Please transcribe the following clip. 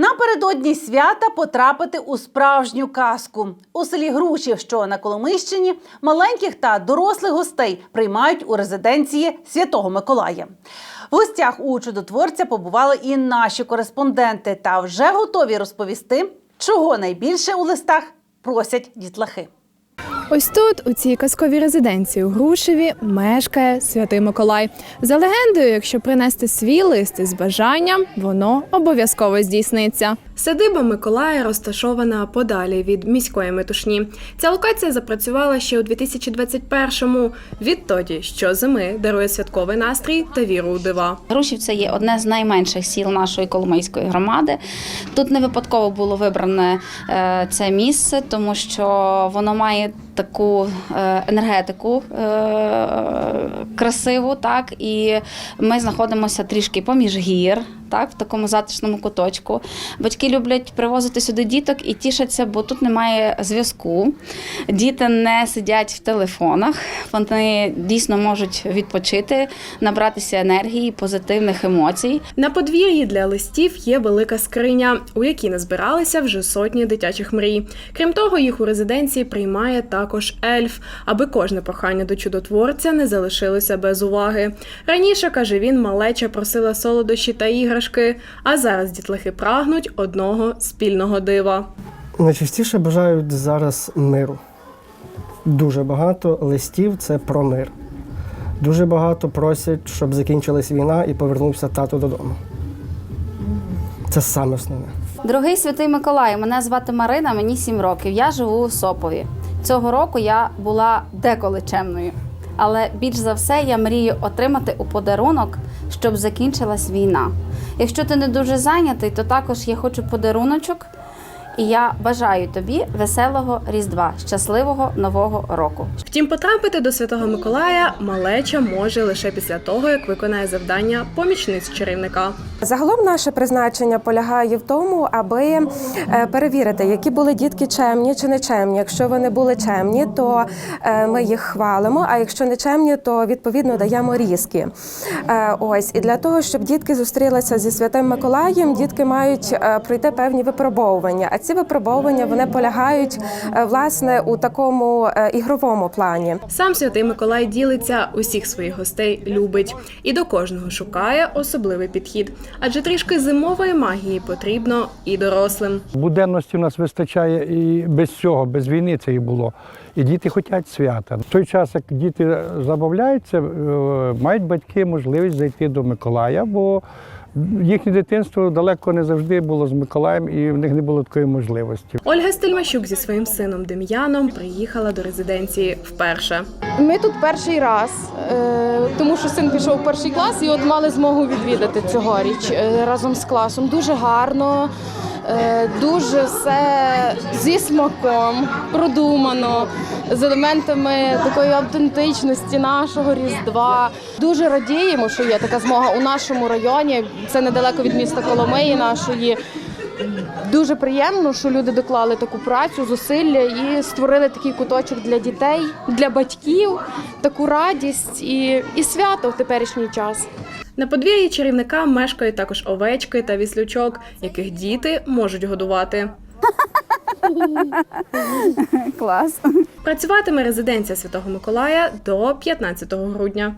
Напередодні свята потрапити у справжню казку. У селі Грушів, що на Коломийщині, маленьких та дорослих гостей приймають у резиденції Святого Миколая. В гостях у чудотворця побували і наші кореспонденти та вже готові розповісти, чого найбільше у листах просять дітлахи. Ось тут, у цій казковій резиденції у Грушеві, мешкає святий Миколай. За легендою, якщо принести свій лист із бажанням, воно обов'язково здійсниться. Садиба Миколая розташована подалі від міської метушні. Ця локація запрацювала ще у 2021-му. Відтоді, що зими дарує святковий настрій та віру у дива. Грушів це є одне з найменших сіл нашої Коломийської громади. Тут не випадково було вибране е, це місце, тому що воно має таку е, енергетику е, красиву, так і ми знаходимося трішки поміж гір. Так, в такому затишному куточку. Батьки люблять привозити сюди діток і тішаться, бо тут немає зв'язку. Діти не сидять в телефонах, вони дійсно можуть відпочити, набратися енергії, позитивних емоцій. На подвір'ї для листів є велика скриня, у якій назбиралися вже сотні дитячих мрій. Крім того, їх у резиденції приймає також ельф, аби кожне прохання до чудотворця не залишилося без уваги. Раніше каже він, малеча просила солодощі та іграшки, а зараз дітлахи прагнуть одного спільного дива. Найчастіше бажають зараз миру. Дуже багато листів це про мир. Дуже багато просять, щоб закінчилась війна і повернувся тато додому. Це саме основне. Дорогий святий Миколай, мене звати Марина, мені 7 років. Я живу у Сопові. Цього року я була деколи чемною. Але більш за все я мрію отримати у подарунок, щоб закінчилась війна. Якщо ти не дуже зайнятий, то також я хочу подаруночок. І я бажаю тобі веселого Різдва, щасливого нового року. Втім, потрапити до святого Миколая малеча може лише після того, як виконає завдання помічниць чарівника. Загалом наше призначення полягає в тому, аби е, перевірити, які були дітки чемні чи не чемні. Якщо вони були чемні, то е, ми їх хвалимо. А якщо не чемні, то відповідно даємо різки. Е, Ось і для того, щоб дітки зустрілися зі святим Миколаєм, дітки мають пройти певні випробовування. А ці випробовування вони полягають е, власне у такому е, ігровому плані. Сам святий Миколай ділиться, усіх своїх гостей любить і до кожного шукає особливий підхід. Адже трішки зимової магії потрібно і дорослим. Буденності у нас вистачає і без цього, без війни це і було. І діти хочуть свята. В той час, як діти забавляються, е, мають батьки можливість зайти до Миколая, бо їхнє дитинство далеко не завжди було з Миколаєм, і в них не було такої можливості. Ольга Стельмащук зі своїм сином Дем'яном приїхала до резиденції вперше. Ми тут перший раз, е, тому що син пішов в перший клас, і от мали змогу відвідати цьогоріч е, разом з класом. Дуже гарно, е, дуже все зі смаком, продумано, з елементами такої автентичності нашого різдва. Дуже радіємо, що є така змога у нашому районі. Це недалеко від міста Коломиї нашої. Дуже приємно, що люди доклали таку працю, зусилля і створили такий куточок для дітей, для батьків, таку радість і, і свято в теперішній час. На подвір'ї чарівника мешкають також овечки та віслючок, яких діти можуть годувати. Клас. Працюватиме резиденція Святого Миколая до 15 грудня.